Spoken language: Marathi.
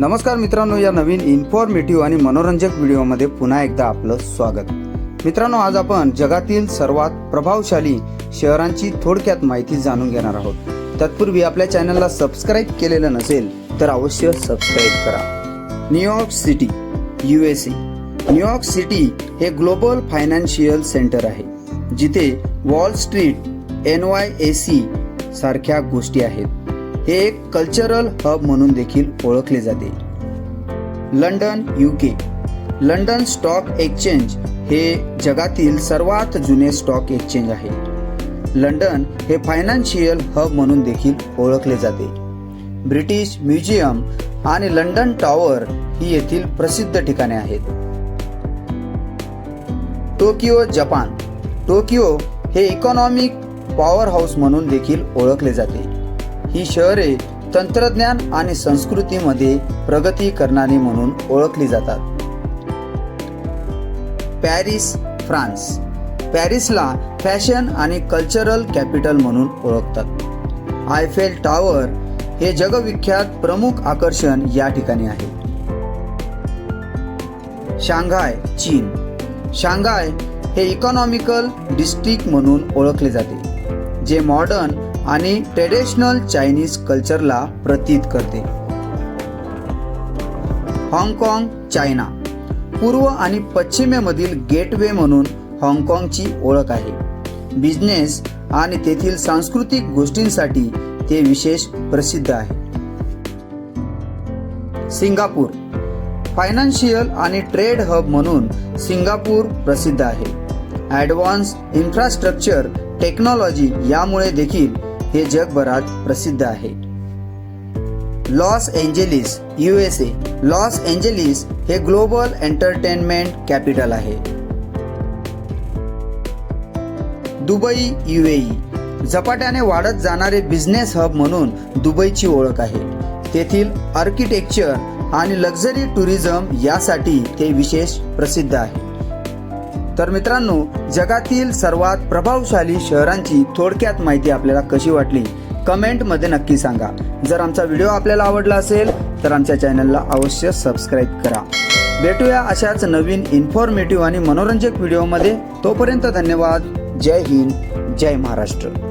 नमस्कार मित्रांनो या नवीन इन्फॉर्मेटिव्ह आणि मनोरंजक व्हिडिओमध्ये पुन्हा एकदा आपलं स्वागत. मित्रांनो आज आपण जगातील सर्वात प्रभावशाली शहरांची थोडक्यात माहिती जाणून घेणार आहोत. तत्पूर्वी आपल्या चॅनलला सबस्क्राईब केलेलं नसेल तर अवश्य सबस्क्राईब करा. New York city U S A New York city हे ग्लोबल फायनान्शियल सेंटर आहे. जिथे Wall Street N Y A C सारख्या गोष्टी आहेत. हे एक कल्चरल हब म्हणून देखील ओळखले जाते. London UK London stock exchange हे जगातील सर्वात जुने स्टॉक एक्सचेंज आहे. लंडन हे फायनान्शियल हब म्हणून देखील ओळखले जाते. ब्रिटिश म्युझियम आणि लंडन टॉवर ही येथील प्रसिद्ध ठिकाणे आहेत. Tokyo Japan. टोकियो हे इकॉनॉमिक पॉवर हाऊस म्हणून देखील ओळखले जाते. ही शहरे तंत्रज्ञान आणि संस्कृतीमध्ये प्रगती करणारी म्हणून ओळखली जातात. Paris France. पॅरिसला फॅशन आणि कल्चरल कॅपिटल म्हणून ओळखतात. आयफेल टॉवर हे जगविख्यात प्रमुख आकर्षण या ठिकाणी आहे. शांघाय चीन. शांघाय हे इकॉनॉमिकल डिस्ट्रिक्ट म्हणून ओळखले जाते जे मॉडर्न आणि ट्रेडिशनल चायनीज कल्चरला प्रतीत करते. हाँगकाँग चायना पूर्व आणि पश्चिमेमधील गेटवे म्हणून हाँगकाँगची ओळख आहे. बिझनेस आणि तेथील सांस्कृतिक गोष्टींसाठी ते विशेष प्रसिद्ध आहे. सिंगापूर. फायनान्शियल आणि ट्रेड हब म्हणून सिंगापूर प्रसिद्ध आहे. ॲडव्हान्स इन्फ्रास्ट्रक्चर टेक्नॉलॉजी यामुळे देखील हे जगभरात प्रसिद्ध आहे. Los Angeles U S A. Los Angeles हे ग्लोबल एंटरटेनमेंट कॅपिटल आहे. दुबई युएई झपाट्याने वाढत जाणारे बिझनेस हब म्हणून दुबईची ओळख आहे. तेथील आर्किटेक्चर आणि लक्झरी टुरिझम यासाठी ते विशेष प्रसिद्ध आहे. तर मित्रांनो जगातील सर्वात प्रभावशाली शहरांची थोडक्यात माहिती आपल्याला कशी वाटली कमेंटमध्ये नक्की सांगा. जर आमचा व्हिडिओ आपल्याला आवडला असेल तर आमच्या चॅनलला अवश्य सबस्क्राईब करा. भेटूया अशाच नवीन इन्फॉर्मेटिव्ह आणि मनोरंजक व्हिडिओमध्ये तोपर्यंत धन्यवाद. जय हिंद. जय महाराष्ट्र.